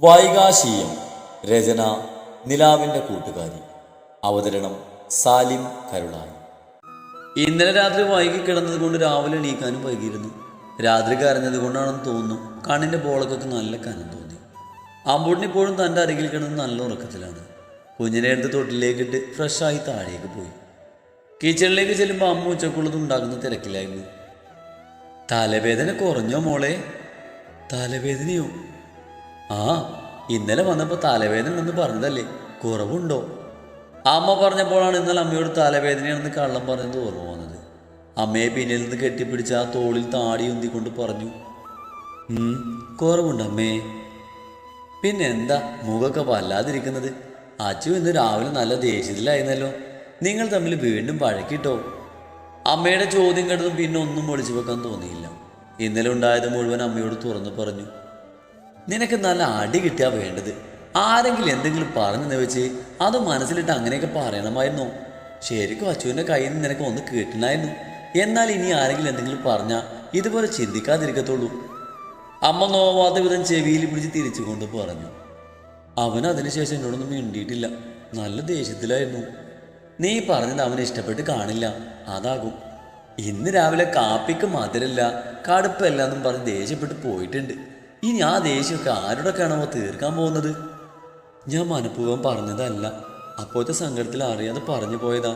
വൈകാശീയം. രചന നിലാവിന്റെ കൂട്ടുകാരി. അവതരണം സാലിം കരുളായി. ഇന്നലെ രാത്രി വൈകി കിടന്നത് കൊണ്ട് രാവിലെ എണീക്കാനും വൈകിയിരുന്നു. രാത്രി കരഞ്ഞത് കൊണ്ടാണെന്ന് തോന്നുന്നു കണ്ണിന്റെ ബോളക്കൊക്കെ നല്ല കനം തോന്നി. അമ്പൂട്ടിന് ഇപ്പോഴും തന്റെ അരികിൽ കിടന്ന് നല്ല ഉറക്കത്തിലാണ്. കുഞ്ഞിനെ എടുത്ത് തൊട്ടിലേക്കിട്ട് ഫ്രഷായി താഴേക്ക് പോയി. കിച്ചണിലേക്ക് ചെല്ലുമ്പോൾ അമ്മ ഉച്ചക്കുള്ളത് ഉണ്ടാക്കുന്ന തിരക്കിലായിരുന്നു. തലവേദന കുറഞ്ഞോ മോളെ? തലവേദനയോ? ആ ഇന്നലെ വന്നപ്പോൾ തലവേദന ഉണ്ടെന്ന് പറഞ്ഞതല്ലേ? കുറവുണ്ടോ? അമ്മ പറഞ്ഞപ്പോഴാണ് ഇന്നലെ അമ്മയോട് തലവേദനയാണെന്ന് കള്ളം പറഞ്ഞത് ഓർമ്മ വന്നത്. അമ്മയെ പിന്നിൽ നിന്ന് കെട്ടിപ്പിടിച്ച് ആ തോളിൽ താടി ഉന്തിക്കൊണ്ട് പറഞ്ഞു "ഉം, കുറവുണ്ട് അമ്മേ. പിന്നെ എന്താ മുഖമൊക്കെ വല്ലാതിരിക്കുന്നത്? അച്ചു ഇന്ന് രാവിലെ നല്ല ദേഷ്യത്തിലായിരുന്നല്ലോ. നിങ്ങൾ തമ്മിൽ വീണ്ടും പഴക്കിട്ടോ അമ്മയുടെ ചോദ്യം കേട്ടതും പിന്നെ ഒന്നും ഒളിച്ചു വെക്കാൻ തോന്നിയില്ല. ഇന്നലെ ഉണ്ടായത് മുഴുവൻ അമ്മയോട് തുറന്നു പറഞ്ഞു നിനക്ക് നല്ല അടി കിട്ടിയാ വേണ്ടത്. ആരെങ്കിലും എന്തെങ്കിലും പറഞ്ഞെന്ന് വെച്ച് അത് മനസ്സിലിട്ട് അങ്ങനെയൊക്കെ പറയണമായിരുന്നു. ശരിക്കും അച്ചുവിന്റെ കയ്യിൽ നിന്ന് നിനക്ക് ഒന്ന് കേട്ടില്ലായിരുന്നു എന്നാൽ ഇനി ആരെങ്കിലും എന്തെങ്കിലും പറഞ്ഞാൽ ഇതുപോലെ ചിന്തിക്കാതിരിക്കത്തുള്ളൂ. അമ്മ നോവാത്ത വിധം ചെവിയിൽ പിടിച്ച് തിരിച്ചു കൊണ്ട് പറഞ്ഞു. അവൻ അതിനുശേഷം എന്നോടൊന്നും മിണ്ടിയിട്ടില്ല. നല്ല ദേഷ്യത്തിലായിരുന്നു. നീ പറഞ്ഞത് അവനെ ഇഷ്ടപ്പെട്ട് കാണില്ല. അതാകും. ഇന്ന് രാവിലെ കാപ്പിക്ക് മധുരല്ല കടുപ്പല്ല എന്നും പറഞ്ഞ് ദേഷ്യപ്പെട്ട് പോയിട്ടുണ്ട്. ഇനി ആ ദേഷ്യമൊക്കെ ആരോടൊക്കെയാണോ തീർക്കാൻ പോകുന്നത്? ഞാൻ മനഃപൂർവം പറഞ്ഞതല്ല. അപ്പോഴത്തെ സങ്കടത്തിൽ അറിയാതെ പറഞ്ഞു പോയതാ.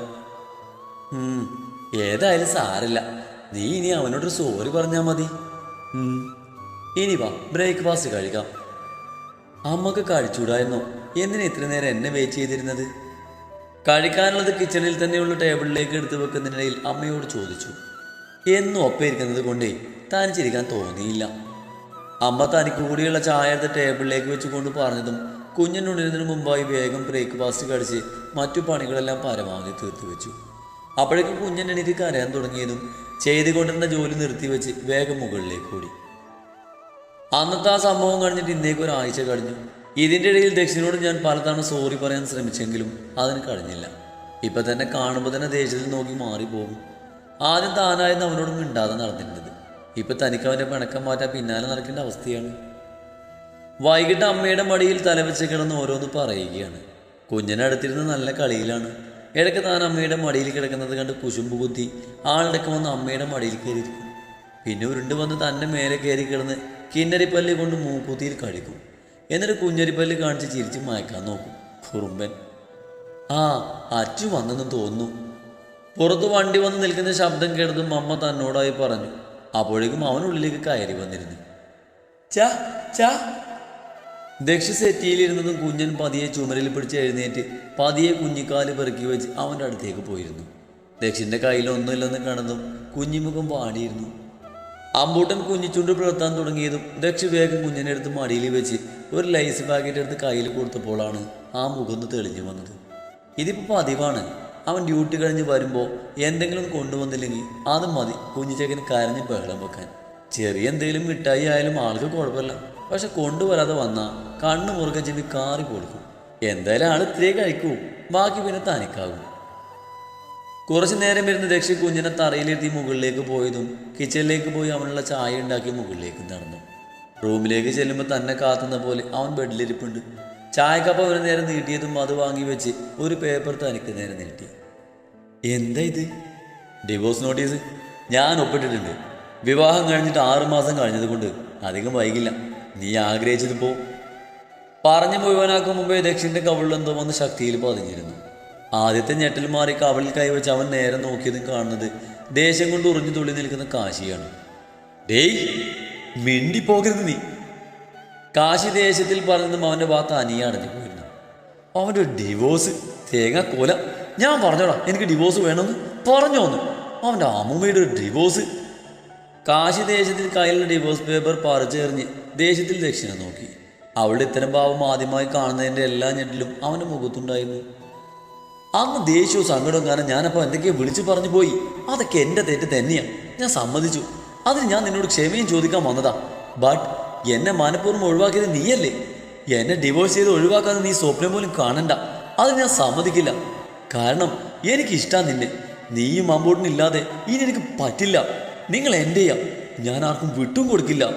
ഏതായാലും സാരല്ല നീ ഇനി അവനോടൊരു സോറി പറഞ്ഞാൽ മതി. ഇനി വാ ബ്രേക്ക്ഫാസ്റ്റ് കഴിക്കാം. അമ്മയ്ക്ക് കഴിച്ചൂടായിരുന്നു എന്തിനാ ഇത്ര നേരം എന്നെ വെയിറ്റ് ചെയ്തിരുന്നത്? കഴിക്കാനുള്ളത് കിച്ചണിൽ തന്നെയുള്ള ടേബിളിലേക്ക് എടുത്തു വെക്കുന്നതിനിടയിൽ അമ്മയോട് ചോദിച്ചു. എന്നും ഒപ്പം ഇരിക്കുന്നത് കൊണ്ടേ തനിച്ചിരിക്കാൻ തോന്നിയില്ല. അമ്മ തനിക്ക് കൂടിയുള്ള ചായ എടുത്ത് ടേബിളിലേക്ക് വെച്ചുകൊണ്ട് പറഞ്ഞതും കുഞ്ഞിനുണരുന്നതിന് മുമ്പായി വേഗം ബ്രേക്ക്ഫാസ്റ്റ് കഴിച്ച് മറ്റു പണികളെല്ലാം പരമാവധി തീർത്തു വെച്ചു. അപ്പോഴേക്കും കുഞ്ഞൻ എണീറ്റ് കരയാൻ തുടങ്ങിയതും ചെയ്തുകൊണ്ടിരുന്ന ജോലി നിർത്തിവെച്ച് വേഗം മുകളിലേക്ക് ഓടി. അന്നത്തെ ആ സംഭവം കഴിഞ്ഞിട്ട് ഇന്നേക്ക് ഒരാഴ്ച കഴിഞ്ഞു. ഇതിന്റെ ഇടയിൽ ദക്ഷിണോട് ഞാൻ പലതവണ സോറി പറയാൻ ശ്രമിച്ചെങ്കിലും അതിന് കഴിഞ്ഞില്ല. ഇപ്പം തന്നെ കാണുമ്പോൾ തന്നെ ദേഷ്യത്തിൽ നോക്കി മാറിപ്പോകും. ആദ്യം താനായിരുന്നു അവനോട് മിണ്ടാതെ നടന്നിരുന്നത്. ഇപ്പൊ തനിക്ക് അവന്റെ പിണക്കം മാറ്റാൻ പിന്നാലെ നടക്കേണ്ട അവസ്ഥയാണ്. വൈകിട്ട് അമ്മയുടെ മടിയിൽ തലവെച്ച് കിടന്ന് ഓരോന്ന് പറയുകയാണ്. കുഞ്ഞിനടുത്തിരുന്ന് നല്ല കളിയിലാണ്. ഇടയ്ക്ക് താൻ അമ്മയുടെ മടിയിൽ കിടക്കുന്നത് കണ്ട് കുശുമ്പ് കുത്തി ആളിടയ്ക്ക് വന്ന് അമ്മയുടെ മടിയിൽ കയറിയിരിക്കും. പിന്നെ ഉരുണ്ട് വന്ന് തന്റെ മേലെ കയറി കിടന്ന് കിന്നരിപ്പല്ല് കൊണ്ട് മൂക്കുത്തിയിൽ കഴിക്കും എന്നിട്ട് കുഞ്ഞരിപ്പല്ല് കാണിച്ച് ചിരിച്ച് മയക്കാൻ നോക്കും. കുറുമ്പൻ. ആ അച്ചു വന്നെന്ന് തോന്നുന്നു. പുറത്ത് വണ്ടി വന്ന് നിൽക്കുന്ന ശബ്ദം കേട്ടതും അമ്മ തന്നോടായി പറഞ്ഞു. അപ്പോഴേക്കും അവനുള്ളിലേക്ക് കയറി വന്നിരുന്നു. ചാ ചാ ദക്ഷ സെറ്റിയിലിരുന്നതും കുഞ്ഞൻ പതിയെ ചുമരിൽ പിടിച്ച് എഴുന്നേറ്റ് പതിയെ കുഞ്ഞിക്കാൽ പെറുക്കി വെച്ച് അവന്റെ അടുത്തേക്ക് പോയിരുന്നു. ദക്ഷിന്റെ കയ്യിലൊന്നുമില്ലെന്ന് കണ്ടതും കുഞ്ഞിമുഖം പാടിയിരുന്നു അമ്പൂട്ടൻ കുഞ്ഞിച്ചുണ്ട് പുലർത്താൻ തുടങ്ങിയതും ദക്ഷ വേഗം കുഞ്ഞിനെ എടുത്ത് മടിയിൽ വെച്ച് ഒരു ലൈസ് പാക്കറ്റ് എടുത്ത് കയ്യിൽ കൊടുത്തപ്പോഴാണ് ആ മുഖം ഒന്ന് തെളിഞ്ഞു വന്നത്. ഇതിപ്പോൾ പതിവാണ്. അവൻ ഡ്യൂട്ടി കഴിഞ്ഞ് വരുമ്പോൾ എന്തെങ്കിലും കൊണ്ടുവന്നില്ലെങ്കിൽ അത് മതി. കുഞ്ഞിച്ചക്കന് കരഞ്ഞ് ബഹളം വെക്കാൻ. ചെറിയ എന്തെങ്കിലും മിഠായി ആയാലും ആൾക്ക് കുഴപ്പമില്ല. പക്ഷെ കൊണ്ടുവരാതെ വന്നാൽ കണ്ണു മുറുകെ ചെവി കാറി കൊടുക്കും. എന്തായാലും ആൾ ഇത്രേ കഴിക്കൂ. ബാക്കി പിന്നെ തനിക്കാകും. കുറച്ചു നേരം ഇരുന്ന് രക്ഷി കുഞ്ഞിനെ തറയിലെത്തി മുകളിലേക്ക് പോയതും കിച്ചണിലേക്ക് പോയി അവനുള്ള ചായ ഉണ്ടാക്കി മുകളിലേക്ക് നടന്നു. റൂമിലേക്ക് ചെല്ലുമ്പോൾ തന്നെ കാത്തുന്ന പോലെ അവൻ ബെഡിലിരിപ്പുണ്ട്. ചായക്കപ്പ് ഒരു നേരം നീട്ടിയതും അത് വാങ്ങി വെച്ച് ഒരു പേപ്പർ തനിക്ക് നേരെ നീട്ടി. എന്താ ഇത്? ഡിവോഴ്സ് നോട്ടീസ് ഞാൻ ഒപ്പിട്ടിട്ടുണ്ട്. വിവാഹം കഴിഞ്ഞിട്ട് ആറുമാസം കഴിഞ്ഞത് കൊണ്ട് അധികം വൈകില്ല. നീ ആഗ്രഹിച്ചത് പോ. പറഞ്ഞു മുഴുവനാക്കും മുമ്പേ ദക്ഷിന്റെ കവിളിലെന്തോ വന്ന് ശക്തിയിൽ പതിഞ്ഞിരുന്നു. ആദ്യത്തെ ഞെട്ടിൽ മാറി കവിളിൽ കൈവച്ച് അവൻ നേരെ നോക്കിയതും കാണുന്നത് ദേഷ്യം കൊണ്ട് ഉറിഞ്ഞു തുള്ളി നിൽക്കുന്ന കാശിയാണ്. ഡേയ് മിണ്ടി പോകരുത് നീ. കാശി ദേശത്തിൽ പറഞ്ഞതും അവന്റെ ഭാഗത്ത് അനിയാണെന്ന് പോയിരുന്നു അവന്റെ ഒരു ഡിവോഴ്സ് തേങ്ങ കോല. ഞാൻ പറഞ്ഞോടാ എനിക്ക് ഡിവോഴ്സ് വേണമെന്ന് പറഞ്ഞോന്ന്. അവന്റെ അമ്മൂമ്മയുടെ ഒരു ഡിവോഴ്സ് കാശി ദേശത്തിൽ കയ്യിലുള്ള ഡിവോഴ്സ് പേപ്പർ പറിച്ചെറിഞ്ഞ് ദേശത്തിൽ ദക്ഷിണ നോക്കി. അവളുടെ ഇത്തരം ഭാവം ആദ്യമായി കാണുന്നതിന്റെ എല്ലാ ഞെട്ടിലും അവന്റെ മുഖത്തുണ്ടായിരുന്നു. അന്ന് ദേഷ്യവും സങ്കടവും കാരണം ഞാനപ്പോൾ എന്തൊക്കെയോ വിളിച്ചു പറഞ്ഞു പോയി. അതൊക്കെ എന്റെ തെറ്റ് തന്നെയാണ് ഞാൻ സമ്മതിച്ചു. അതിന് ഞാൻ നിന്നോട് ക്ഷമയും ചോദിക്കാൻ വന്നതാ. ബട്ട് എന്നെ മനഃപൂർവം ഒഴിവാക്കിയത് നീയല്ലേ? എന്നെ ഡിവോഴ്സ് ചെയ്ത് ഒഴിവാക്കാതെ നീ സ്വപ്നം പോലും കാണണ്ട. അത് ഞാൻ സമ്മതിക്കില്ല. കാരണം എനിക്ക് ഇഷ്ടം നിന്നെ നീയും അമ്പൂട്ടിനും ഇല്ലാതെ ഇനി എനിക്ക് പറ്റില്ല. നിങ്ങൾ എന്റെയാ ഞാൻ ആർക്കും വിട്ടും കൊടുക്കില്ല.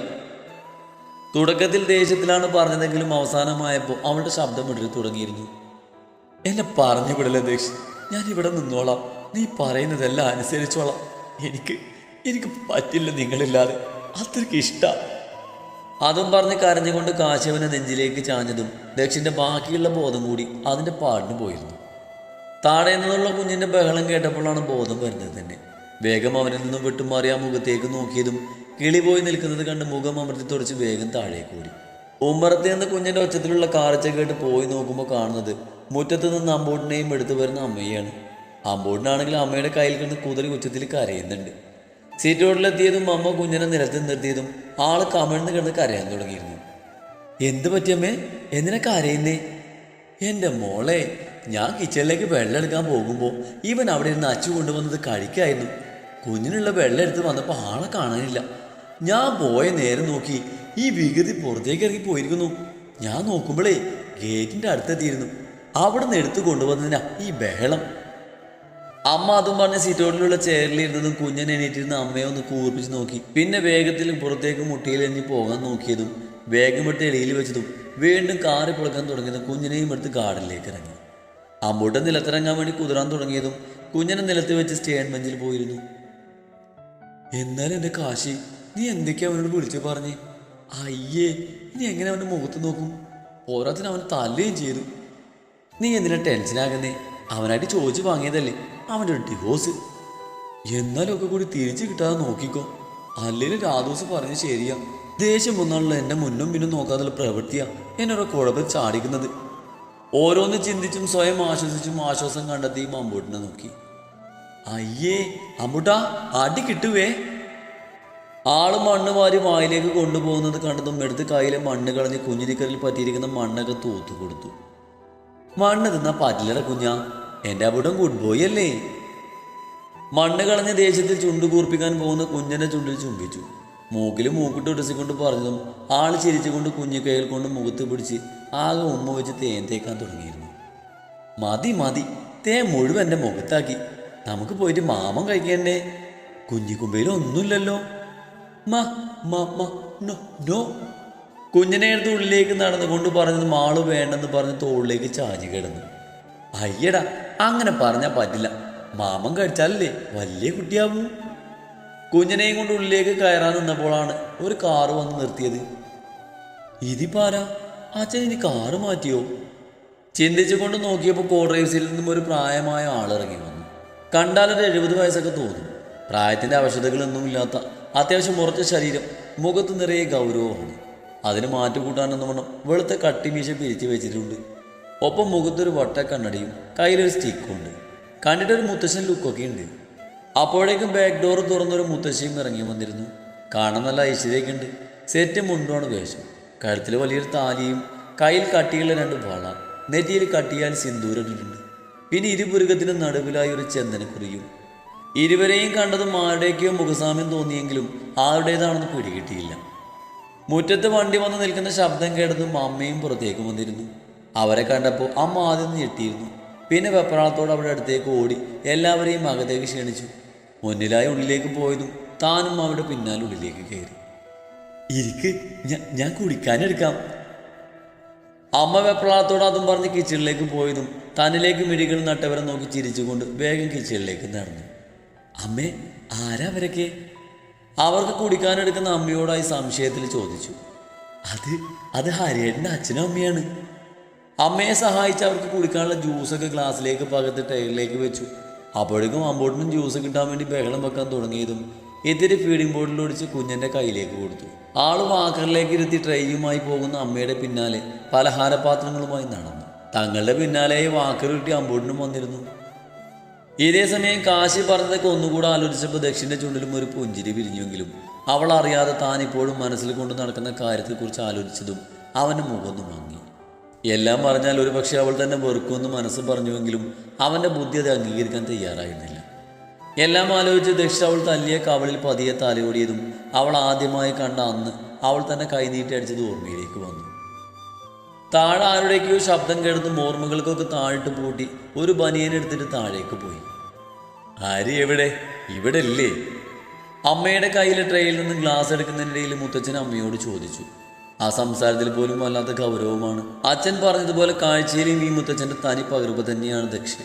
തുടക്കത്തിൽ ദേഷ്യത്തിലാണ് പറഞ്ഞതെങ്കിലും അവസാനമായപ്പോൾ അവളുടെ ശബ്ദം ഇടറി തുടങ്ങിയിരുന്നു. എന്നെ പറഞ്ഞു വിടല ദക്ഷ് ഞാൻ ഇവിടെ നിന്നോളാം. നീ പറയുന്നതെല്ലാം അനുസരിച്ചോളാം. എനിക്ക് എനിക്ക് പറ്റില്ല നിങ്ങളില്ലാതെ. അത്രയ്ക്ക് ഇഷ്ടം. അതും പറഞ്ഞ് കരഞ്ഞുകൊണ്ട് കാശവനെ നെഞ്ചിലേക്ക് ചാഞ്ഞതും ദക്ഷിന്റെ ബാക്കിയുള്ള ബോധം കൂടി അതിന്റെ പാടിന് പോയിരുന്നു. താഴെ നിന്നുള്ള കുഞ്ഞിന്റെ ബഹളം കേട്ടപ്പോഴാണ് ബോധം വരുന്നത് തന്നെ. വേഗം അവനിൽ നിന്നും വിട്ടുമാറി ആ മുഖത്തേക്ക് നോക്കിയതും കിളി പോയി നിൽക്കുന്നത് കണ്ട് മുഖം അമർത്തി തുടച്ച് വേഗം താഴേക്ക് ഓടി. ഉമ്മറത്ത് നിന്ന് കുഞ്ഞിന്റെ ഒച്ചത്തിലുള്ള കാർച്ച കേട്ട് പോയി നോക്കുമ്പോൾ കാണുന്നത് മുറ്റത്ത് നിന്ന് അമ്പോട്ടിനെയും എടുത്തു വരുന്ന അമ്മയാണ് അമ്പോട്ടിനാണെങ്കിൽ അമ്മയുടെ കയ്യിൽ കിടന്ന് കുതിരി ഉച്ചത്തിൽ കരയുന്നുണ്ട്. സീറ്റ് റോഡിലെത്തിയതും അമ്മ കുഞ്ഞിനെ നിലത്ത് നിർത്തിയതും ആൾ കമിഴ്ന്ന് കിടന്ന് കരയാൻ തുടങ്ങിയിരുന്നു. എന്ത് പറ്റിയമ്മേ എന്തിനാ കരയുന്നേ? എന്റെ മോളെ ഞാൻ കിച്ചണിലേക്ക് വെള്ളം എടുക്കാൻ പോകുമ്പോൾ ഇവൻ അവിടെ ഇരുന്ന് അച്ചു കൊണ്ടുവന്നത് കഴിക്കായിരുന്നു. കുഞ്ഞിനുള്ള വെള്ളം എടുത്ത് വന്നപ്പോൾ ആളെ കാണാനില്ല. ഞാൻ പോയ നേരം നോക്കി ഈ വികൃതി പുറത്തേക്ക് ഇറങ്ങി പോയിരിക്കുന്നു. ഞാൻ നോക്കുമ്പോഴേ ഗേറ്റിന്റെ അടുത്തെത്തിയിരുന്നു. അവിടെ നിന്ന് എടുത്തു കൊണ്ടുവന്നതിനാ ഈ ബഹളം. അമ്മ അതും പറഞ്ഞ് സിറ്റോട്ടിലുള്ള ചെയറിലിരുന്നതും കുഞ്ഞനെ എണീറ്റിരുന്ന അമ്മയെ ഒന്ന് കൂർപ്പിച്ച് നോക്കി. പിന്നെ വേഗത്തിൽ പുറത്തേക്ക് മുട്ടിയിലെഞ്ഞ് പോകാൻ നോക്കിയതും വേഗം എളിയിൽ വെച്ചതും വീണ്ടും കാറി പുളക്കാൻ തുടങ്ങിയതും കുഞ്ഞിനെയും എടുത്ത് ഗാർഡനിലേക്ക് ഇറങ്ങി. അമ്മൂട്ട നിലത്തിറങ്ങാൻ വേണ്ടി കുതിരാൻ തുടങ്ങിയതും കുഞ്ഞിനെ നിലത്ത് വെച്ച് സ്റ്റേൺ ബെഞ്ചിൽ പോയിരുന്നു. എന്നാൽ എന്റെ കാശി നീ എന്തൊക്കെയാ അവനോട് വിളിച്ചു പറഞ്ഞു? അയ്യേ നീ എങ്ങനെ അവന്റെ മുഖത്ത് നോക്കും? ഓരോത്തിന് അവൻ തല്ലുകയും ചെയ്തു. നീ എന്തിനാ ടെൻഷനാകുന്നേ? അവനായിട്ട് ചോദിച്ചു വാങ്ങിയതല്ലേ. അവന്റെ ഡിവോഴ്സ് എന്നാലൊക്കെ കൂടി തിരിച്ചു കിട്ടാതെ നോക്കിക്കോ. അല്ലെങ്കിൽ രാധൂസ് പറഞ്ഞ് ശരിയാ. ദേഷ്യം വന്നാണല്ലോ എന്റെ മുന്നും പിന്നും നോക്കാതുള്ള പ്രവൃത്തിയാ എന്നൊരു കുഴപ്പം ചാടിക്കുന്നത്. ഓരോന്ന് ചിന്തിച്ചും സ്വയം ആശ്വസിച്ചും ആശ്വാസം കണ്ടെത്തി മമ്പൂട്ടിനെ നോക്കി. അയ്യേ അമ്പൂട്ടാ അടി കിട്ടുവേ. ആൾ മണ്ണ് വാരി വായിലേക്ക് കൊണ്ടുപോകുന്നത് കണ്ടതും എടുത്ത് കയ്യിലെ മണ്ണ് കളഞ്ഞ് കുഞ്ഞിരിക്കലിൽ പറ്റിയിരിക്കുന്ന മണ്ണൊക്കെ തൂത്തു കൊടുത്തു. മണ്ണ് തിന്നാ പറ്റില്ലട കുഞ്ഞാ. എന്റെ അവിടം ഗുഡ് ബോയ് അല്ലേ മണ്ണ് കളഞ്ഞ ദേഷ്യത്തിൽ ചുണ്ടു കൂർപ്പിക്കാൻ പോകുന്ന കുഞ്ഞിന്റെ ചുണ്ടിൽ ചുംബിച്ചു. മൂക്കിൽ മൂക്കിട്ട് ഉടസിക്കൊണ്ട് പറഞ്ഞതും ആൾ ചിരിച്ചുകൊണ്ട് കുഞ്ഞു കൈകൾ കൊണ്ട് മുഖത്ത് പിടിച്ച് ആകെ ഉമ്മ വെച്ച് തേൻ തേക്കാൻ തുടങ്ങിയിരുന്നു. മതി മതി. തേ മുഴുവൻ എന്റെ മുഖത്താക്കി. നമുക്ക് പോയിട്ട് മാമം കഴിക്കണ്ടേ? കുഞ്ഞിക്കുമ്പയിൽ ഒന്നുമില്ലല്ലോ. No no. കുഞ്ഞിനെ എടുത്ത് ഉള്ളിലേക്ക് നടന്നുകൊണ്ട് പറഞ്ഞത് മാൾ വേണ്ടെന്ന് പറഞ്ഞ് തോളിലേക്ക് ചാഞ്ഞു കിടന്നു. അയ്യടാ അങ്ങനെ പറഞ്ഞാൽ പറ്റില്ല. മാമൻ കഴിച്ചാലല്ലേ വലിയ കുട്ടിയാവൂ. കുഞ്ഞിനെയും കൊണ്ട് ഉള്ളിലേക്ക് കയറാൻ നിന്നപ്പോഴാണ് ഒരു കാറ് വന്ന് നിർത്തിയത്. ഇതിപ്പാരാ അച്ഛൻ ഇനി കാറ് മാറ്റിയോ? ചിന്തിച്ചുകൊണ്ട് നോക്കിയപ്പോൾ കോ ഡ്രൈവ്സിൽ നിന്നും ഒരു പ്രായമായ ആളിറങ്ങി വന്നു. കണ്ടാലൊരു എഴുപത് വയസ്സൊക്കെ തോന്നും. പ്രായത്തിന്റെ ആവശ്യതകളൊന്നുമില്ലാത്ത അത്യാവശ്യം ഉറച്ച ശരീരം മുഖത്ത് നിറയെ ഗൗരവമാണ്. അതിന് മാറ്റുകൂട്ടാനെന്ന് വേണം. വെളുത്ത കട്ടിമീശ പിരിച്ചു വെച്ചിട്ടുണ്ട്. ഒപ്പം മുഖത്തൊരു വട്ട കണ്ണടിയും കയ്യിലൊരു സ്റ്റിക്കും ഉണ്ട്. കണ്ടിട്ടൊരു മുത്തശ്ശൻ ലുക്കൊക്കെ ഉണ്ട്. അപ്പോഴേക്കും ബാക്ക് ഡോർ തുറന്നൊരു മുത്തശ്ശിയും ഇറങ്ങി വന്നിരുന്നു. കാണാൻ നല്ല ഐശ്വര്യമൊക്കെ ഉണ്ട്. സെറ്റ് മുണ്ടുമാണ് വേഷം. കഴുത്തിൽ വലിയൊരു താലിയും കയ്യിൽ കട്ടിയുള്ള രണ്ട് വള നെറ്റിയിൽ കട്ടിയാൽ സിന്ദൂരിട്ടുണ്ട് പിന്നെ ഇരുപുരുഗത്തിനും നടുവിലായി ഒരു ചന്ദനക്കുറിയും. ഇരുവരെയും കണ്ടതും ആരുടെയൊക്കെയോ മുഖസാമ്യം തോന്നിയെങ്കിലും ആരുടേതാണെന്ന് പിടികിട്ടിയില്ല. മുറ്റത്ത് വണ്ടി വന്ന് നിൽക്കുന്ന ശബ്ദം കേട്ടതും അമ്മയും പുറത്തേക്ക് വന്നിരുന്നു. അവരെ കണ്ടപ്പോൾ അമ്മ ആദ്യം ഞെട്ടിയിരുന്നു. പിന്നെ വെപ്രാളത്തോട് അവിടെ അടുത്തേക്ക് ഓടി എല്ലാവരെയും അകത്തേക്ക് ക്ഷണിച്ചു. മുന്നിലായി ഉള്ളിലേക്ക് പോയതും താനും അവരുടെ പിന്നാലെ ഉള്ളിലേക്ക് കയറി. ഇരിക്ക് ഞാൻ ഞാൻ കുടിക്കാനെടുക്കാം അമ്മ വെപ്രാളത്തോട് അതും പറഞ്ഞ് കിച്ചണിലേക്ക് പോയതും തന്നിലേക്ക് മിഴികൾ നട്ടവരെ നോക്കി ചിരിച്ചുകൊണ്ട് വേഗം കിച്ചണിലേക്ക് നടന്നു. അമ്മേ ആരാ അവരൊക്കെ? അവർക്ക് കുടിക്കാനെടുക്കുന്ന അമ്മയോടായി സംശയത്തിൽ ചോദിച്ചു. അത് അത് ഹരിയേട്ടന്റെ അച്ഛനും അമ്മയാണ്. അമ്മയെ സഹായിച്ച് അവർക്ക് കുടിക്കാനുള്ള ജ്യൂസൊക്കെ ഗ്ലാസ്സിലേക്ക് പകത്ത് ടൈലിലേക്ക് വെച്ചു. അപ്പോഴേക്കും അമ്പോട്ടിനും ജ്യൂസ് കിട്ടാൻ വേണ്ടി ബഹളം വെക്കാൻ തുടങ്ങിയതും ഇത്തിരി ഫീഡിംഗ് ബോട്ടിൽ ഒടിച്ച് കുഞ്ഞന്റെ കയ്യിലേക്ക് കൊടുത്തു. ആൾ വാക്കറിലേക്ക് ഇരുത്തി ട്രെയുമായി പോകുന്ന അമ്മയുടെ പിന്നാലെ പലഹാരപാത്രങ്ങളുമായി നടന്നു. തങ്ങളുടെ പിന്നാലെ വാക്കർ കിട്ടി അമ്പോട്ടിനും വന്നിരുന്നു. ഇതേ സമയം കാശി പറഞ്ഞതൊക്കെ ഒന്നുകൂടെ ആലോചിച്ചപ്പോൾ ദക്ഷിന്റെ ചുണ്ടിലും ഒരു പുഞ്ചിരി വിരിഞ്ഞുവെങ്കിലും അവൾ അറിയാതെ ഇപ്പോഴും മനസ്സിൽ കൊണ്ട് നടക്കുന്ന കാര്യത്തെക്കുറിച്ച് ആലോചിച്ചതും അവന്റെ മുഖം വാങ്ങി എല്ലാം പറഞ്ഞാൽ ഒരുപക്ഷെ അവൾ തന്നെ വെറുക്കുമെന്ന് മനസ്സ് പറഞ്ഞുവെങ്കിലും അവന്റെ ബുദ്ധി അത് അംഗീകരിക്കാൻ തയ്യാറായിരുന്നില്ല. എല്ലാം ആലോചിച്ച് ദക്ഷ അവൾ തല്ലിയ കവളിൽ പതിയെ തലയോടിയതും അവൾ ആദ്യമായി കണ്ട അന്ന് അവൾ തന്നെ കൈനീട്ടി അടിച്ചത് ഓർമ്മയിലേക്ക് വന്നു. താഴെ ആരുടേക്കോ ശബ്ദം കേടുന്ന ഓർമ്മകൾക്കൊക്കെ താഴിട്ട് പൂട്ടി ഒരു ബനിയനെടുത്തിട്ട് താഴേക്ക് പോയി. ആര് എവിടെ? ഇവിടെ ഇല്ലേ അമ്മയുടെ കയ്യിലെ ട്രെയിൽ നിന്ന് ഗ്ലാസ് എടുക്കുന്നതിനിടയിൽ മുത്തച്ഛൻ അമ്മയോട് ചോദിച്ചു. ആ സംസാരത്തിൽ പോലും വല്ലാത്ത ഗൗരവമാണ്. അച്ഛൻ പറഞ്ഞതുപോലെ കാഴ്ചയിലും ഈ മുത്തച്ഛന്റെ തനി പകർപ്പ് തന്നെയാണ് ദക്ഷി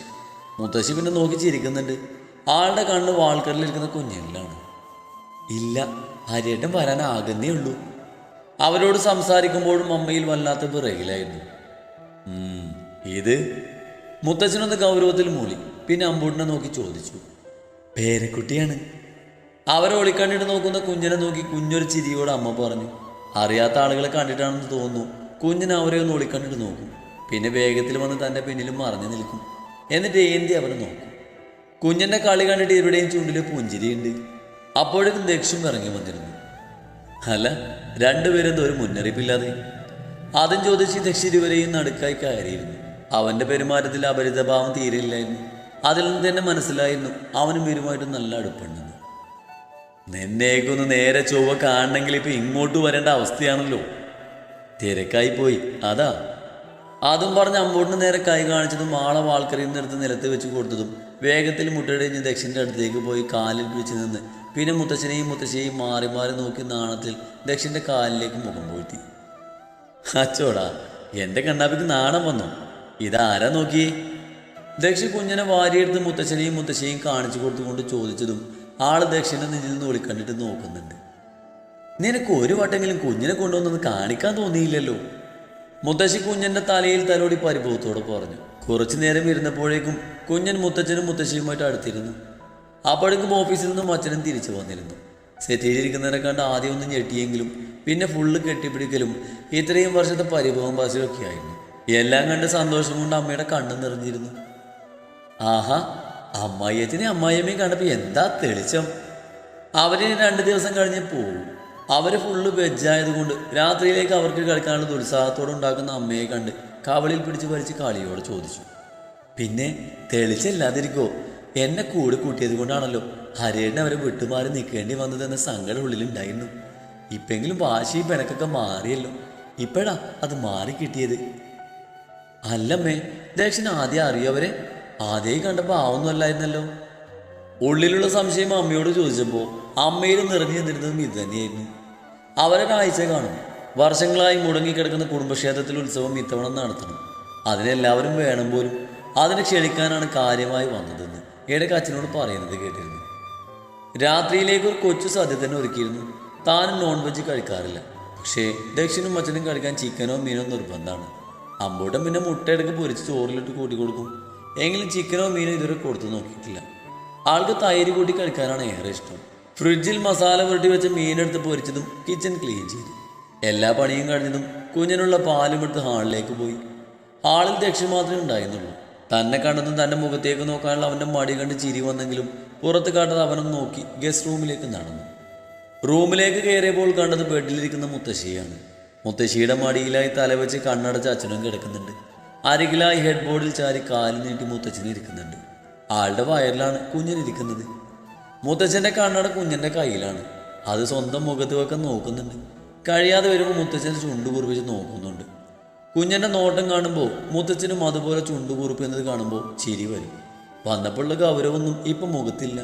മുത്തശ്ശി പിന്നെ നോക്കി ചിരിക്കുന്നുണ്ട്. ആളുടെ കണ്ണ് വാൾക്കടലിരിക്കുന്ന കുഞ്ഞിലാണ് ഇല്ല ഹരിയേട്ടൻ വരാനാകുന്നേ ഉള്ളൂ. അവരോട് സംസാരിക്കുമ്പോഴും അമ്മയിൽ വല്ലാത്ത പിറകിലായിരുന്നു ഇത്? മുത്തച്ഛനൊന്ന് ഗൗരവത്തിൽ മൂളി. പിന്നെ അമ്പൂട്ടിനെ നോക്കി ചോദിച്ചു. പേരക്കുട്ടിയാണ്. അവരെ ഒളിക്കണ്ടിട്ട് നോക്കുന്ന കുഞ്ഞിനെ നോക്കി കുഞ്ഞൊരു ചിരിയോട് അമ്മ പറഞ്ഞു. അറിയാത്ത ആളുകളെ കണ്ടിട്ടാണെന്ന് തോന്നുന്നു. കുഞ്ഞിനെ അവരെ ഒന്ന് ഒളിക്കണ്ടിട്ട് നോക്കും. പിന്നെ വേഗത്തിൽ വന്ന് തന്റെ പിന്നിലും മറഞ്ഞു നിൽക്കും. എന്നിട്ട് ഏന്തി അവരെ നോക്കും. കുഞ്ഞിന്റെ കളി കണ്ടിട്ട് ഇവരുടെയും ചൂണ്ടിൽ പുഞ്ചിരിയുണ്ട്. അപ്പോഴേക്കും ദക്ഷ്യം ഇറങ്ങി വന്നിരുന്നു. അല്ല രണ്ടുപേരും ഒരു മുന്നറിയിപ്പില്ലാതെ. അതും ചോദിച്ച് ദക്ഷി ഇരുവരെയും നടുക്കായി കയറിയിരുന്നു. അവന്റെ പെരുമാറ്റത്തിൽ അപരിതഭാവം തീരെയില്ലായിരുന്നു. അതിൽ നിന്ന് തന്നെ മനസ്സിലായിരുന്നു അവനും ഇവരുമായിട്ട് നല്ല അടുപ്പുണ്ടെന്ന്. നിന്നേക്കൊന്ന് നേരെ ചൊവ്വ കാണണമെങ്കിൽ ഇപ്പൊ ഇങ്ങോട്ട് വരേണ്ട അവസ്ഥയാണല്ലോ. തിരക്കായി പോയി. അതാ. അതും പറഞ്ഞ് അമ്പോട്ടിന് നേരെ കൈ കാണിച്ചതും ആളെ വാൾക്കറിയിൽ നിന്നെടുത്ത് നിലത്ത് വെച്ച് കൊടുത്തതും വേഗത്തിൽ മുട്ടയുടെ ദക്ഷിന്റെ അടുത്തേക്ക് പോയി കാലിൽ വെച്ച് നിന്ന് പിന്നെ മുത്തച്ഛനെയും മുത്തശ്ശിയെയും മാറി മാറി നോക്കി നാണത്തിൽ ദക്ഷിന്റെ കാലിലേക്ക് മുഖം പോഴ്ത്തി. അച്ചോടാ എന്റെ കണ്ണാപ്പിക്ക് നാണം വന്നു. ഇതാരാ നോക്കിയേ? ദക്ഷി കുഞ്ഞനെ വാരിയെടുത്ത് മുത്തച്ഛനെയും മുത്തശ്ശിയെയും കാണിച്ചു കൊടുത്തുകൊണ്ട് ചോദിച്ചതും ആൾ ദക്ഷിണ നെഞ്ചിൽ നിന്ന് ഒളിക്കണ്ടിട്ട് നോക്കുന്നുണ്ട്. നിനക്ക് ഒരു വട്ടെങ്കിലും കുഞ്ഞിനെ കൊണ്ടുവന്നൊന്ന് കാണിക്കാൻ തോന്നിയില്ലല്ലോ. മുത്തശ്ശി കുഞ്ഞിന്റെ തലയിൽ തലോടി പരിഭവത്തോടെ പറഞ്ഞു. കുറച്ചു നേരം ഇരുന്നപ്പോഴേക്കും കുഞ്ഞൻ മുത്തച്ഛനും മുത്തശ്ശിയുമായിട്ട് അടുത്തിരുന്നു. അപ്പോഴേക്കും ഓഫീസിൽ നിന്നും അച്ഛനും തിരിച്ചു വന്നിരുന്നു. സെറ്റിയിലിരിക്കുന്നവരെ കണ്ട് ആദ്യം ഒന്ന് ഞെട്ടിയെങ്കിലും പിന്നെ ഫുള്ള് കെട്ടിപ്പിടിക്കലും ഇത്രയും വർഷത്തെ പരിഭവം പാസിലൊക്കെ ആയിരുന്നു എല്ലാം കണ്ട് സന്തോഷം കൊണ്ട് അമ്മയുടെ കണ്ണു നിറഞ്ഞിരുന്നു. ആഹാ അമ്മായിയച്ഛനെ അമ്മായിയമ്മയും കണ്ടപ്പോൾ എന്താ തെളിച്ചം? അവരിനി രണ്ട് ദിവസം കഴിഞ്ഞ് പോകും അവർ ഫുള്ള് വെജായതുകൊണ്ട് രാത്രിയിലേക്ക് അവർക്ക് കളിക്കാനുള്ള ഉത്സാഹത്തോടെ ഉണ്ടാക്കുന്ന അമ്മയെ കണ്ട് കവളിൽ പിടിച്ച് വലിച്ച് കളിയോട് ചോദിച്ചു. പിന്നെ തെളിച്ചില്ലാതിരിക്കോ എന്നെ കൂടെ കൂട്ടിയത് കൊണ്ടാണല്ലോ ഹരേടിനെ അവരെ വിട്ടുമാറി നിൽക്കേണ്ടി വന്നതെന്ന സങ്കടം ഉള്ളിലുണ്ടായിരുന്നു ഇപ്പെങ്കിലും വാശി പിണക്കൊക്കെ മാറിയല്ലോ. ഇപ്പോഴാ അത് മാറി കിട്ടിയത്. അല്ലമ്മേ ദക്ഷിണ ആദ്യം അറിയവരെ ആദ്യമായി കണ്ടപ്പോൾ ആവുന്നല്ലായിരുന്നല്ലോ ഉള്ളിലുള്ള സംശയം അമ്മയോട് ചോദിച്ചപ്പോൾ അമ്മയിൽ നിറഞ്ഞു നിന്നിരുന്നതും ഇത് തന്നെയായിരുന്നു. കാഴ്ച കാണും. വർഷങ്ങളായി മുടങ്ങിക്കിടക്കുന്ന കുടുംബക്ഷേത്രത്തിൽ ഉത്സവം ഇത്തവണ നടത്തണം. അതിനെല്ലാവരും വേണം പോലും. അതിനെ ക്ഷണിക്കാനാണ് കാര്യമായി വന്നതെന്ന് ഇടയ്ക്ക് അച്ഛനോട് പറയുന്നത് കേട്ടിരുന്നു. രാത്രിയിലേക്ക് ഒരു കൊച്ചു സദ്യ തന്നെ ഒരുക്കിയിരുന്നു. താനും നോൺ വെജ് കഴിക്കാറില്ല. പക്ഷേ ദക്ഷിണും അച്ഛനും കഴിക്കാൻ ചിക്കനോ മീനോ നിർബന്ധമാണ്. അമ്പോട്ടം പിന്നെ മുട്ടയെടുക്ക് പൊരിച്ച് ചോറിലിട്ട് കൂട്ടി കൊടുക്കും എങ്കിലും ചിക്കനോ മീനോ ഇതുവരെ കൊടുത്തു നോക്കിയിട്ടില്ല. ആൾക്ക് തൈര് കൂട്ടി കഴിക്കാനാണ് ഏറെ ഇഷ്ടം. ഫ്രിഡ്ജിൽ മസാല പുരട്ടി വെച്ച മീനെടുത്ത് പൊരിച്ചതും കിച്ചൺ ക്ലീൻ ചെയ്തു. എല്ലാ പണിയും കഴിഞ്ഞതും കുഞ്ഞിനുള്ള പാലും എടുത്ത് ഹാളിലേക്ക് പോയി. ഹാളിൽ ദക്ഷി മാത്രമേ ഉണ്ടായിരുന്നുള്ളൂ. തന്നെ കണ്ടതും തന്റെ മുഖത്തേക്ക് നോക്കാനുള്ള അവന്റെ മടി കണ്ട് ചിരി വന്നെങ്കിലും പുറത്ത് കാട്ടത് അവനും നോക്കി ഗസ്റ്റ് റൂമിലേക്ക് നടന്നു. റൂമിലേക്ക് കയറിയപ്പോൾ കണ്ടത് ബെഡിലിരിക്കുന്ന മുത്തശ്ശിയാണ്. മുത്തശ്ശിയുടെ മടിയിലായി തലവെച്ച് കണ്ണടച്ച് അച്ഛനും കിടക്കുന്നുണ്ട്. അരികിലായി ഹെഡ് ബോർഡിൽ ചാരി കാൽ നീട്ടി ഇരിക്കുന്നുണ്ട്. ആളുടെ വയറിലാണ് കുഞ്ഞിനിരിക്കുന്നത് മുത്തച്ഛന്റെ കണ്ണട കുഞ്ഞിന്റെ കയ്യിലാണ്. അത് സ്വന്തം മുഖത്ത് വെക്കാൻ നോക്കുന്നുണ്ട്. കഴിയാതെ വരുമ്പോൾ മുത്തച്ഛൻ ചുണ്ട് കുറിപ്പിച്ച് നോക്കുന്നുണ്ട്. കുഞ്ഞിന്റെ നോട്ടം കാണുമ്പോൾ മുത്തച്ഛനും അതുപോലെ ചുണ്ട് കുറിപ്പിക്കുന്നത് കാണുമ്പോൾ ചിരി വരും. വന്നപ്പോഴുള്ള ഗൗരവൊന്നും ഇപ്പം മുഖത്തില്ല.